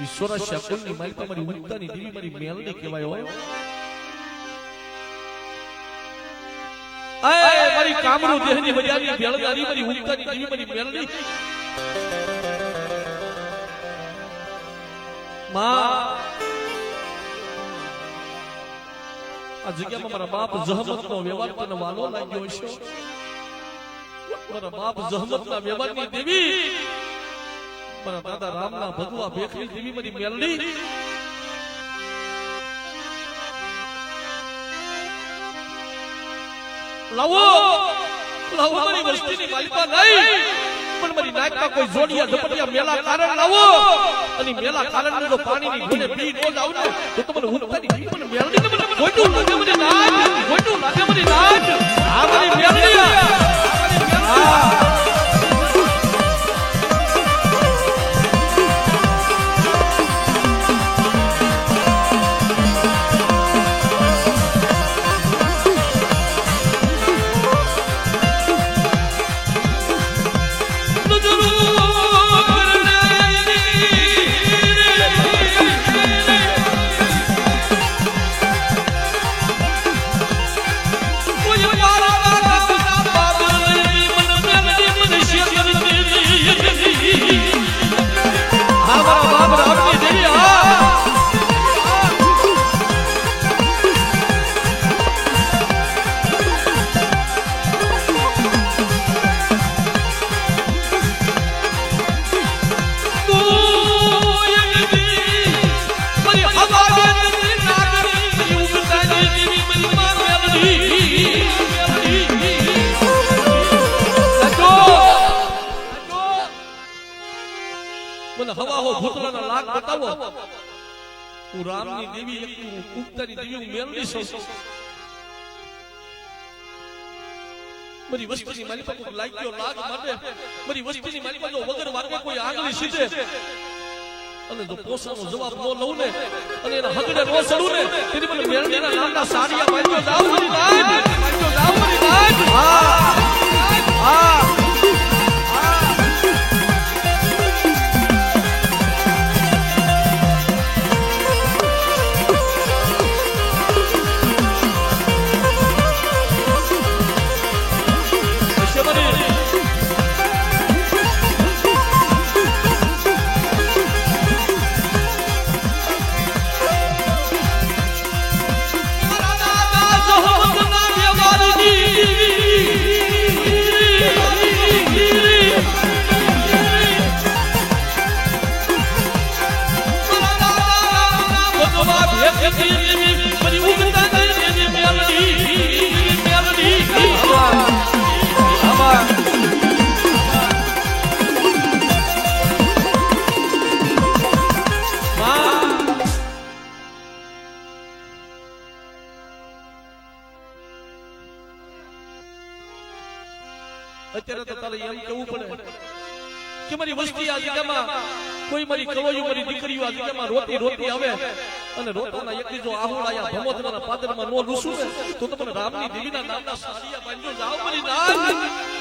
ઈશ્વર શકુલની મારી તમારી ઉગતાની દેવી મારી મેલને કહેવાય હોય. અય મારી કામરૂ દેહની બજારની ભેળગારી મારી ઉગતાની દેવી મારી મેલડી માં આ જગ્યામાં મારા બાપ જહમત નો વ્યવહાર તને વાલો લાગ્યો છે મારા બાપ જહમત ના વ્યવહારની દેવી. મારા દાદા રામના ભગવા ભેખની દેવી બધી મેલડી. લવો લવો મારી વસ્તીની માલિકા નહીં. પણ મારી નાકમાં કોઈ જોડિયા ઝપટિયા મેલા કારણ લાવો. અને મેલા કારણ જો પાણીની ઘોડે પી નો જાવ તો તમને હું તારી મને મેલડી ને મને ખોટું લાગે મને નાક ખોટું લાગે મને નાચ મને હવા હો ભૂતળાના લાગ બતાવો. હું રામની દેવી એક હું ઉગતાની દેવી હું મેળવી શકું મારી વસ્તીની મારી પાસે લાગ્યો લાગ માટે. મારી વસ્તીની મારી પાસે વગર વાગે કોઈ આંગળી સીધે. અને જો પોસાનો જવાબ ન લઉં ને અને એના હગડે નો સડું ને તેની મને મેલડીના નામના સાડિયા બાંધ્યો જાવ મારી બાંધ્યો મારી નાચ હા. કે મારી વસ્તી આ જગ્યામાં કોઈ મારી કવોયું મારી દીકરીઓ આ જગ્યામાં રોતી રોતી આવે. અને રોતાના એક જો આહુડાયા ભમોદરાના પાદરમાં નો લૂસું, તો તમને રામની દેવીના નામના સાડિયા બાંધ્યો જાઓ મારી નાચ